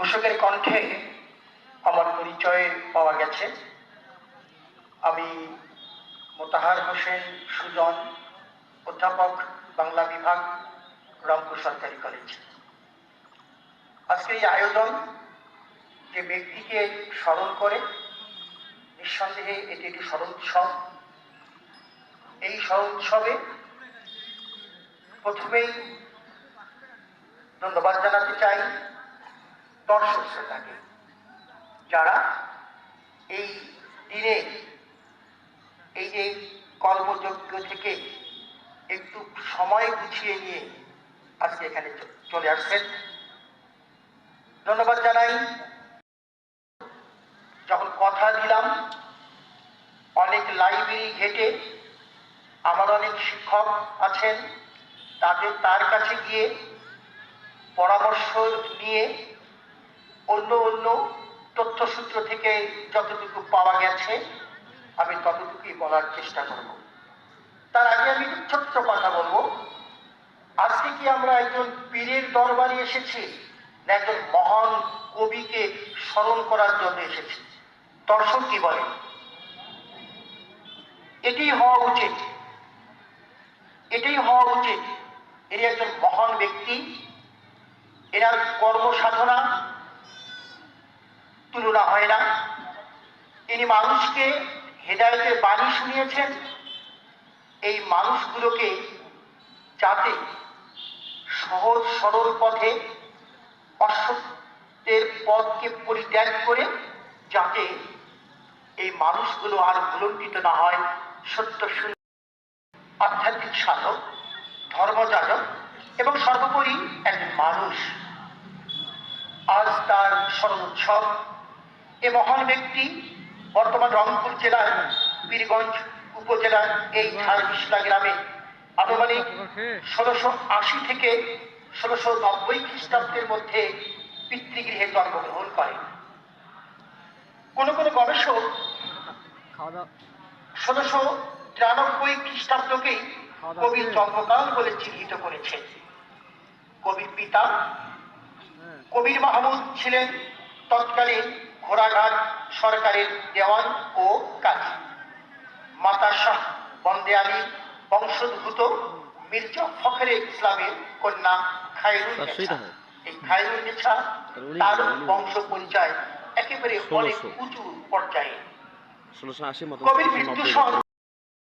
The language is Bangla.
ঘোষকের কণ্ঠে আমার পরিচয় পাওয়া গেছে। আমি মোতাহার হোসেন সুজন, অধ্যাপক, বাংলা বিভাগ, রংপুর সরকারি কলেজ। আজকে এই আয়োজন যে ব্যক্তিকে স্মরণ করে, নিঃসন্দেহে এটি একটি স্মরণ উৎসব। এই স্মরণ উৎসবে প্রথমেই ধন্যবাদ জানাতে চাই যারা এই দিনে এই যে কর্মযজ্ঞ থেকে একটু সময় গুছিয়ে নিয়ে আজকে এখানে চলে আসছেন। ধন্যবাদ জানাই। যখন কথা দিলাম, অনেক লাইব্রেরি ঘেটে আমার অনেক শিক্ষক আছেন, তাদের, তার কাছে গিয়ে পরামর্শ নিয়ে অন্য অন্য তথ্যসূত্র থেকে যতটুকু পাওয়া গেছে, আমি ততটুকুই বলার চেষ্টা করব। তার আগে আমি ছোট্ট কথা বলব। আজকে কি আমরা একজন পীরের দরবারে এসেছি না একজন মহান কবিকে স্মরণ করার জন্য এসেছি? দর্শন কি বলে? এটি হওয়া উচিত। এটাই হওয়া উচিত। এর একজন মহান ব্যক্তি। এনার কর্মসাধনা তুলনা হয় না। তিনি মানুষকে হেদায়তের বাণী শুনিয়েছেন। এই মানুষগুলোকে যাতে সহজ, সরল পথে অসত্যের পথকে পরিত্যাগ করে, যাতে এই মানুষগুলো আর ভুলণ্ডিত না হয়। সত্য শুনে আধ্যাত্মিক সাধক, ধর্মযাজক এবং সর্বোপরি একজন মানুষ। আজ তার স্মরণ উৎসব এ মহান ব্যক্তি বর্তমান রংপুর জেলার বীরগঞ্জ উপজেলার এই ঠাইবিশলা গ্রামে আনুমানিক ষোলোশো আশি থেকে ষোলোশো নব্বই খ্রিস্টাব্দের মধ্যে পিতৃগৃহে জন্মগ্রহণ করেন কোন কোন গবেষক ষোলোশো তিরানব্বই খ্রিস্টাব্দকেই কবির জন্মকাল বলে চিহ্নিত করেছে কবির পিতা কবির মাহমুদ ছিলেন তৎকালীন ঘোড়াঘাট সরকারের দেওয়ান ও কাজী মাতা শাহ বন্দে আলী বংশোদ্ভূত মির্জা ফখরে ইসলামের কন্যা খায়রুল। এই খায়রুল নেছা তার বংশ পরিচয় একেবারে অনেক উঁচু পর্যায়ে। কবির সঙ্গে